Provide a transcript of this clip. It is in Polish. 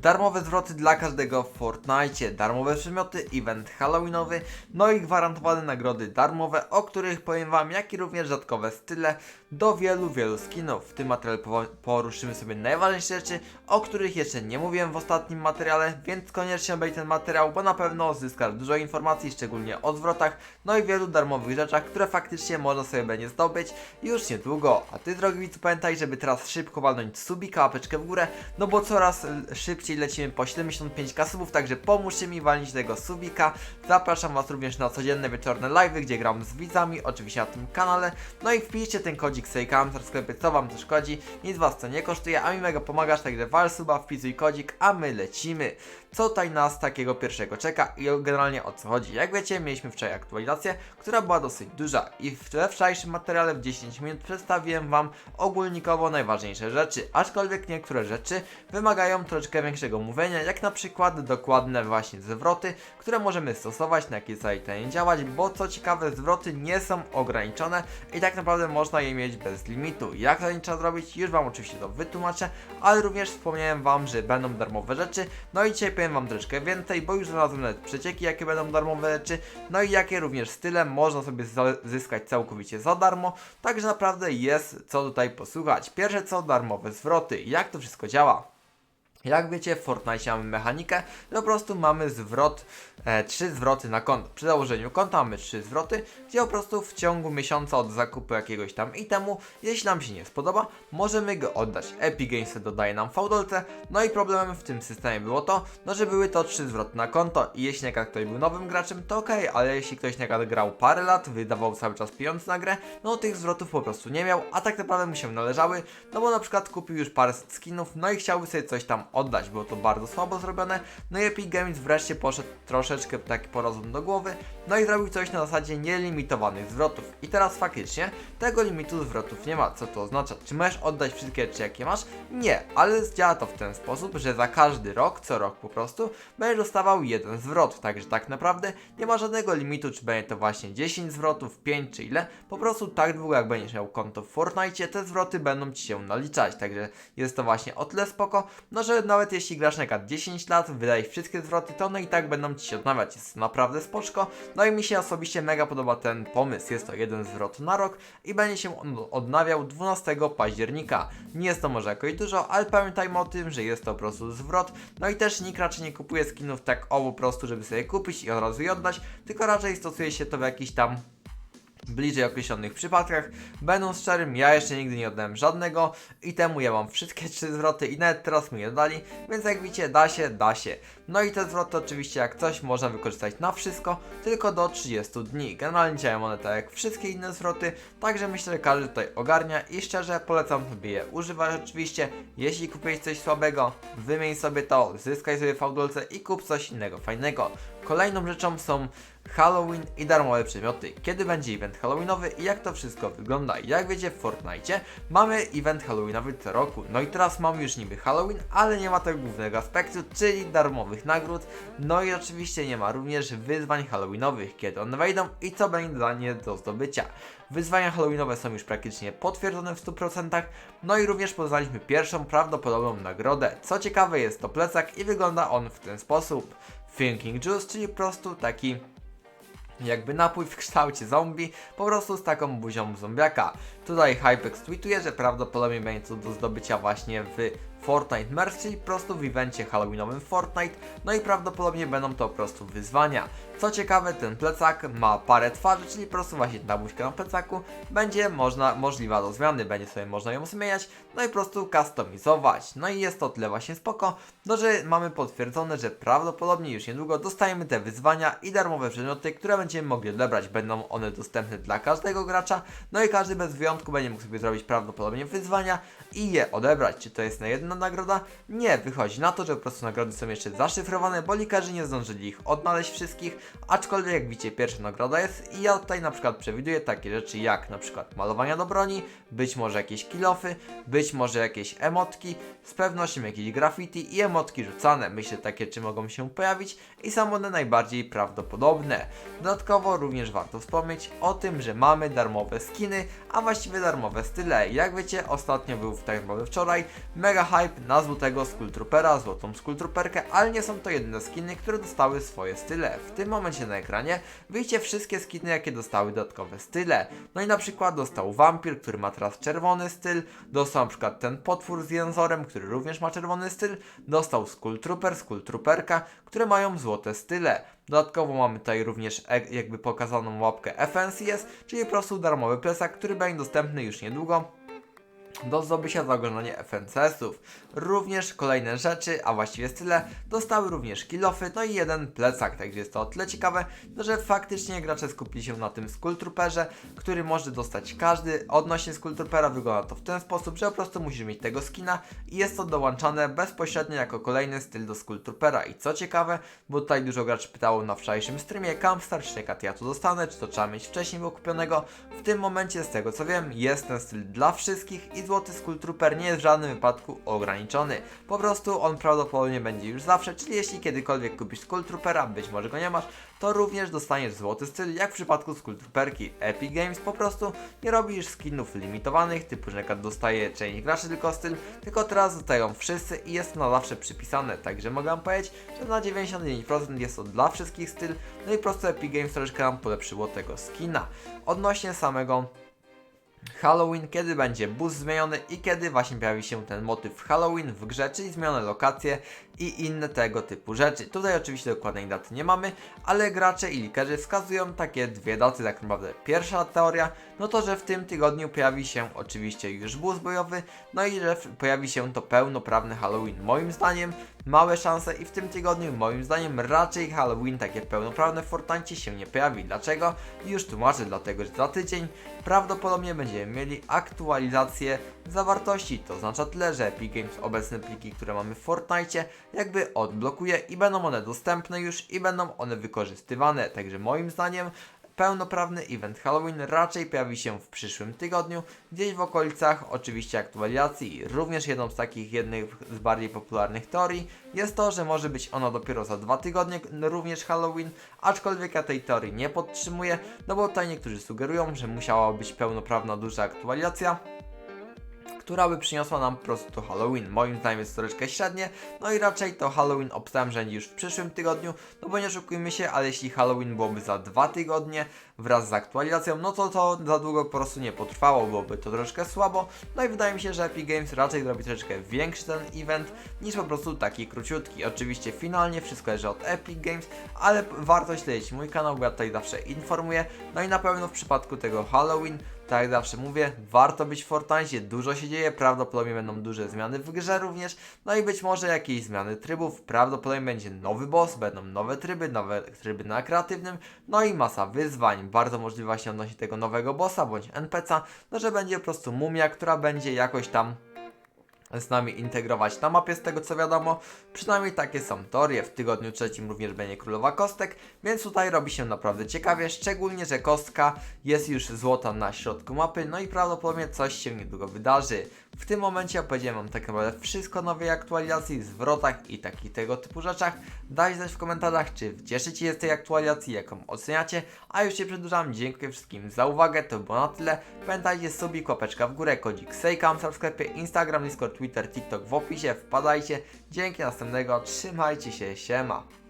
darmowe zwroty dla każdego w Fortnite, darmowe przedmioty, event halloweenowy, no i gwarantowane nagrody darmowe, o których powiem wam, jak i również rzadkowe style do wielu, wielu skinów. W tym materiale poruszymy sobie najważniejsze rzeczy, o których jeszcze nie mówiłem w ostatnim materiale, więc koniecznie obejrzyj ten materiał, bo na pewno zyskasz dużo informacji, szczególnie o zwrotach, no i wielu darmowych rzeczach, które faktycznie można sobie będzie zdobyć już niedługo. A ty, drogi widzu, pamiętaj, żeby teraz szybko walnąć subika, łapeczkę w górę, no bo coraz l- szybciej lecimy po 75k subów, także pomóżcie mi walnić tego subika. Zapraszam was również na codzienne wieczorne live'y, gdzie gram z widzami, oczywiście na tym kanale. No i wpiszcie ten kodzik Sejkamsar w sklepie, co wam to szkodzi, nic was to nie kosztuje, a mi mega pomagasz, także wal suba, wpisuj kodzik, a my lecimy. Co tutaj nas takiego pierwszego czeka i generalnie o co chodzi? Jak wiecie, mieliśmy wczoraj aktualizację, która była dosyć duża i we wczorajszym materiale w 10 minut przedstawiłem wam ogólnikowo najważniejsze rzeczy, aczkolwiek niektóre rzeczy wymagają troszeczkę większego mówienia, jak na przykład dokładne właśnie zwroty, które możemy stosować, na jakiej nie działać, bo co ciekawe zwroty nie są ograniczone i tak naprawdę można je mieć bez limitu. Jak to nie trzeba zrobić, już wam oczywiście to wytłumaczę, ale również wspomniałem wam, że będą darmowe rzeczy, no i dzisiaj powiem wam troszeczkę więcej, bo już znalazłem nawet przecieki, jakie będą darmowe rzeczy, no i jakie również style można sobie zyskać całkowicie za darmo, także naprawdę jest co tutaj posłuchać. Pierwsze co, darmowe zwroty, jak to wszystko działa. Jak wiecie, w Fortnite mamy mechanikę, że po prostu mamy zwrot, e, trzy zwroty na konto. Przy założeniu konta mamy trzy zwroty, gdzie po prostu w ciągu miesiąca od zakupu jakiegoś tam itemu, jeśli nam się nie spodoba, możemy go oddać. Epic Games dodaje nam fałdolce, no i problemem w tym systemie było to, no że były to trzy zwroty na konto i jeśli przykład ktoś był nowym graczem, to okej, ale jeśli ktoś na grał parę lat, wydawał cały czas pieniądze na grę, no tych zwrotów po prostu nie miał, a tak naprawdę mu się należały, no bo na przykład kupił już parę skinów, no i chciałby sobie coś tam oddać, było to bardzo słabo zrobione, no i Epic Games wreszcie poszedł troszeczkę taki porozum do głowy, no i zrobił coś na zasadzie nielimitowanych zwrotów. I teraz faktycznie tego limitu zwrotów nie ma. Co to oznacza? Czy możesz oddać wszystkie rzeczy jakie masz? Nie, ale działa to w ten sposób, że za każdy rok, co rok po prostu, będziesz dostawał jeden zwrot. Także tak naprawdę nie ma żadnego limitu, czy będzie to właśnie 10 zwrotów, 5 czy ile. Po prostu tak długo jak będziesz miał konto w Fortnite, te zwroty będą ci się naliczać. Także jest to właśnie o tyle spoko, no że nawet jeśli grasz na przykład 10 lat, wydajesz wszystkie zwroty, to one i tak będą ci się odnawiać. Jest to naprawdę spoczko. No i mi się osobiście mega podoba ten pomysł. Jest to jeden zwrot na rok i będzie się on odnawiał 12 października. Nie jest to może jakoś dużo, ale pamiętajmy o tym, że jest to po prostu zwrot. No i też nikt raczej nie kupuje skinów tak o po prostu, żeby sobie kupić i od razu je oddać, tylko raczej stosuje się to w jakiś tam bliżej określonych przypadkach. Będąc szczerym, ja jeszcze nigdy nie oddałem żadnego i temu ja mam wszystkie trzy zwroty i nawet teraz mi je dali, więc jak widzicie, da się, da się. No i te zwroty oczywiście jak coś można wykorzystać na wszystko, tylko do 30 dni. Generalnie działają one tak jak wszystkie inne zwroty, także myślę, że każdy tutaj ogarnia i szczerze polecam sobie je używać oczywiście. Jeśli kupiłeś coś słabego, wymień sobie to, zyskaj sobie fałdolce i kup coś innego fajnego. Kolejną rzeczą są Halloween i darmowe przedmioty. Kiedy będzie event Halloweenowy i jak to wszystko wygląda? Jak wiecie w Fortnite mamy event Halloweenowy co roku. No i teraz mamy już niby Halloween, ale nie ma tego głównego aspektu, czyli darmowych nagród. No i oczywiście nie ma również wyzwań Halloweenowych, kiedy one wejdą i co będzie dla nie do zdobycia. Wyzwania Halloweenowe są już praktycznie potwierdzone w 100%, no i również poznaliśmy pierwszą prawdopodobną nagrodę. Co ciekawe jest to plecak i wygląda on w ten sposób. Thinking Juice, czyli po prostu taki jakby napój w kształcie zombie, po prostu z taką buzią zombiaka. Tutaj Hypex tweetuje, że prawdopodobnie będzie to do zdobycia właśnie w Fortnite po prostu w evencie halloweenowym Fortnite, no i prawdopodobnie będą to po prostu wyzwania. Co ciekawe, ten plecak ma parę twarzy, czyli po prostu właśnie ta buźka na plecaku będzie można, możliwa do zmiany, będzie sobie można ją zmieniać, no i po prostu customizować. No i jest to tyle właśnie spoko, no że mamy potwierdzone, że prawdopodobnie już niedługo dostajemy te wyzwania i darmowe przedmioty, które będziemy mogli odebrać. Będą one dostępne dla każdego gracza, no i każdy bez wyjątku będzie mógł sobie zrobić prawdopodobnie wyzwania i je odebrać. Czy to jest na jedna nagroda? Nie, wychodzi na to, że po prostu nagrody są jeszcze zaszyfrowane, bo likarzy nie zdążyli ich odnaleźć wszystkich, aczkolwiek jak widzicie pierwsza nagroda jest i ja tutaj na przykład przewiduję takie rzeczy jak na przykład malowania do broni, być może jakieś kilofy, być może jakieś emotki, z pewnością jakieś graffiti i emotki rzucane. Myślę, takie czy mogą się pojawić i są one najbardziej prawdopodobne. Dodatkowo również warto wspomnieć o tym, że mamy darmowe skiny, a właściwie darmowe style. Jak wiecie, ostatnio był tak naprawdę wczoraj mega hype na złotego Skulltroopera, złotą Skulltrooperkę, ale nie są to jedyne skiny, które dostały swoje style. W tym momencie na ekranie wyjdzie wszystkie skiny, jakie dostały dodatkowe style. No i na przykład dostał Vampir, który ma teraz czerwony styl, dostał na przykład ten potwór z jęzorem, który również ma czerwony styl, dostał Skulltrooper, Skulltrooperka, które mają złote style. Dodatkowo mamy tutaj również e- jakby pokazaną łapkę FNCS, czyli po prostu darmowy plecak, który będzie dostępny już niedługo do zdobycia za oglądanie FNCS-ów. Również kolejne rzeczy, a właściwie tyle, dostały również kilofy, no i jeden plecak, także jest to o tyle ciekawe, no że faktycznie gracze skupili się na tym Skulltrooperze, który może dostać każdy. Odnośnie Skulltroopera wygląda to w ten sposób, że po prostu musisz mieć tego skina i jest to dołączane bezpośrednio jako kolejny styl do Skulltroopera. I co ciekawe, bo tutaj dużo graczy pytało na wczorajszym streamie, Campstar, czy jak ja to dostanę, czy to trzeba mieć wcześniej było kupionego. W tym momencie, z tego co wiem, jest ten styl dla wszystkich i złoty Skulltrooper nie jest w żadnym wypadku ograniczony. Po prostu on prawdopodobnie będzie już zawsze, czyli jeśli kiedykolwiek kupisz Skulltroopera, być może go nie masz, to również dostaniesz złoty styl, jak w przypadku Skulltrooperki. Epic Games po prostu nie robi już skinów limitowanych, typu, że dostaje część graczy tylko styl, tylko teraz dostają wszyscy i jest to na zawsze przypisane, także mogę powiedzieć, że na 99% jest to dla wszystkich styl, no i po prostu Epic Games troszeczkę nam polepszyło tego skina. Odnośnie samego Halloween, kiedy będzie boost zmieniony i kiedy właśnie pojawi się ten motyw Halloween w grze, czyli zmienione lokacje i inne tego typu rzeczy. Tutaj oczywiście dokładnej daty nie mamy, ale gracze i likerzy wskazują takie dwie daty tak naprawdę. Pierwsza teoria, no to, że w tym tygodniu pojawi się oczywiście już boost bojowy, no i że pojawi się to pełnoprawny Halloween. Moim zdaniem małe szanse i w tym tygodniu moim zdaniem raczej Halloween takie pełnoprawne w Fortnite się nie pojawi. Dlaczego? Już tłumaczę, dlatego że za tydzień prawdopodobnie będziemy mieli aktualizację zawartości. To oznacza tyle, że Epic Games obecne pliki, które mamy w Fortnite jakby odblokuje i będą one dostępne już i będą one wykorzystywane. Także moim zdaniem pełnoprawny event Halloween raczej pojawi się w przyszłym tygodniu, gdzieś w okolicach oczywiście aktualizacji. Również jedną z takich jednych z bardziej popularnych teorii jest to, że może być ona dopiero za dwa tygodnie, również Halloween, aczkolwiek ja tej teorii nie podtrzymuję, no bo tutaj niektórzy sugerują, że musiała być pełnoprawna duża aktualizacja, która by przyniosła nam po prostu to Halloween. Moim zdaniem jest troszeczkę średnie, no i raczej to Halloween obstawiam, że będzie już w przyszłym tygodniu, no bo nie oszukujmy się, ale jeśli Halloween byłoby za dwa tygodnie wraz z aktualizacją, no to to za długo po prostu nie potrwało, byłoby to troszeczkę słabo, no i wydaje mi się, że Epic Games raczej zrobi troszeczkę większy ten event, niż po prostu taki króciutki. Oczywiście finalnie wszystko zależy od Epic Games, ale warto śledzić mój kanał, bo ja tutaj zawsze informuję, no i na pewno w przypadku tego Halloween tak jak zawsze mówię, warto być w Fortnite, dużo się dzieje, prawdopodobnie będą duże zmiany w grze również, no i być może jakieś zmiany trybów, prawdopodobnie będzie nowy boss, będą nowe tryby, nowe tryby na kreatywnym, no i masa wyzwań, bardzo możliwe właśnie odnośnie tego nowego bossa bądź NPC'a, no że będzie po prostu mumia, która będzie jakoś tam z nami integrować na mapie, z tego co wiadomo. Przynajmniej takie są teorie. W tygodniu trzecim również będzie królowa kostek, więc tutaj robi się naprawdę ciekawie, szczególnie, że kostka jest już złota na środku mapy, no i prawdopodobnie coś się niedługo wydarzy. W tym momencie opowiedziałem Wam tak naprawdę wszystko o nowej aktualizacji, zwrotach i takich tego typu rzeczach. Dajcie znać w komentarzach, czy cieszycie się z tej aktualizacji, jaką oceniacie, a już się przedłużam. Dziękuję wszystkim za uwagę, to było na tyle. Pamiętajcie, subik, łapeczka w górę, kodzik Sejkam w sklepie, Instagram, Discord, Twitter, TikTok w opisie, wpadajcie. Dzięki, następnego, trzymajcie się, siema.